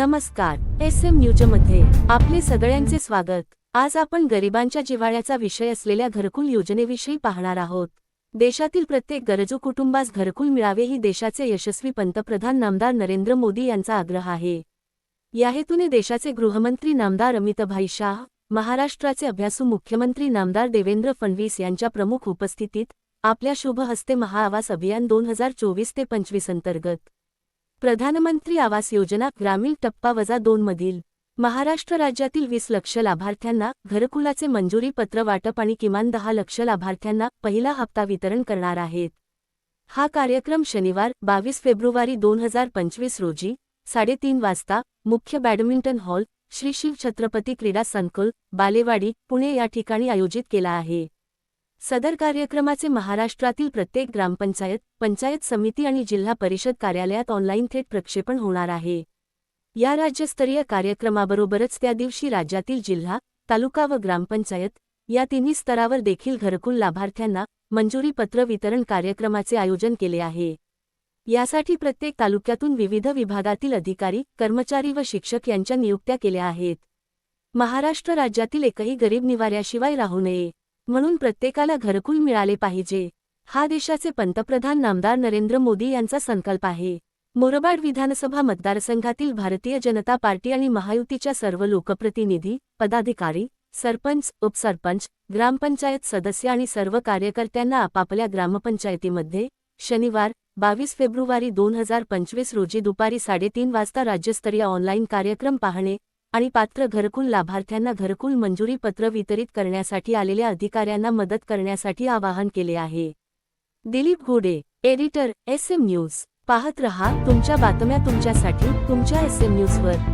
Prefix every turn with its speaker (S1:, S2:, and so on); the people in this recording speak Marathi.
S1: नमस्कार एस एम न्यूजमध्ये आपले सगळ्यांचे स्वागत. आज आपण गरिबांच्या जिव्हाळ्याचा विषय असलेल्या घरकुल योजनेविषयी पाहणार आहोत. देशातील प्रत्येक गरजू कुटुंबास घरकुल मिळावे ही देशाचे यशस्वी पंतप्रधान नामदार नरेंद्र मोदी यांचा आग्रह आहे. या हेतूने देशाचे गृहमंत्री नामदार अमितभाई शाह महाराष्ट्राचे अभ्यासू मुख्यमंत्री नामदार देवेंद्र फडणवीस यांच्या प्रमुख उपस्थितीत आपल्या शुभ हस्ते महाआवास अभियान दोन हजार चोवीस ते पंचवीस अंतर्गत प्रधानमंत्री आवास योजना ग्रामीण टप्पा वजा दोन मधील. महाराष्ट्र राज्यातील वीस लक्ष लाभार्थ्यांना घरकुलाचे मंजुरी पत्र वाटप आणि किमान दहा लक्ष लाभार्थ्यांना पहिला हप्ता वितरण करणार आहेत. हा कार्यक्रम शनिवार बावीस फेब्रुवारी दोन हजार पंचवीस रोजी साडेतीन वाजता मुख्य बॅडमिंटन हॉल श्री शिव छत्रपती क्रीडा संकुल बालेवाडी पुणे या ठिकाणी आयोजित केला आहे. सदर कार्यक्रमाचे महाराष्ट्रातील प्रत्येक ग्रामपंचायत पंचायत समिती आणि जिल्हा परिषद कार्यालयात ऑनलाईन थेट प्रक्षेपण होणार आहे. या राज्यस्तरीय कार्यक्रमाबरोबरच त्या दिवशी राज्यातील जिल्हा तालुका व ग्रामपंचायत या तिन्ही स्तरावर देखील घरकुल लाभार्थ्यांना मंजुरी पत्र वितरण कार्यक्रमाचे आयोजन केले आहे. यासाठी प्रत्येक तालुक्यातून विविध विभागातील अधिकारी कर्मचारी व शिक्षक यांच्या नियुक्त्या केल्या आहेत. महाराष्ट्र राज्यातील एकही गरीब निवाऱ्याशिवाय राहू नये. म्हणून प्रत्येकाला घरकुल मिळाले पाहिजे. हा देशाचे पंतप्रधान नामदार नरेंद्र मोदी यांचा संकल्प आहे. मोरबाड विधानसभा मतदारसंघातील भारतीय जनता पार्टी आणि महायुतीच्या सर्व लोकप्रतिनिधी पदाधिकारी सरपंच उपसरपंच ग्रामपंचायत सदस्य आणि सर्व कार्यकर्त्यांना आपापल्या ग्रामपंचायतीमध्ये शनिवार बावीस फेब्रुवारी दोन हजार पंचवीस रोजी दुपारी साडेतीन वाजता राज्यस्तरीय ऑनलाईन कार्यक्रम पाहणे आणि पात्र घरकुल लाभार्थ्यांना घरकुल मंजुरी पत्र वितरित करण्यासाठी आलेल्या अधिकाऱ्यांना मदत करण्यासाठी आवाहन केले आहे. दिलीप घोडे एडिटर एस एम न्यूज. पाहत रहा तुमच्या बातम्या तुमच्यासाठी तुमच्या एस एम न्यूजवर.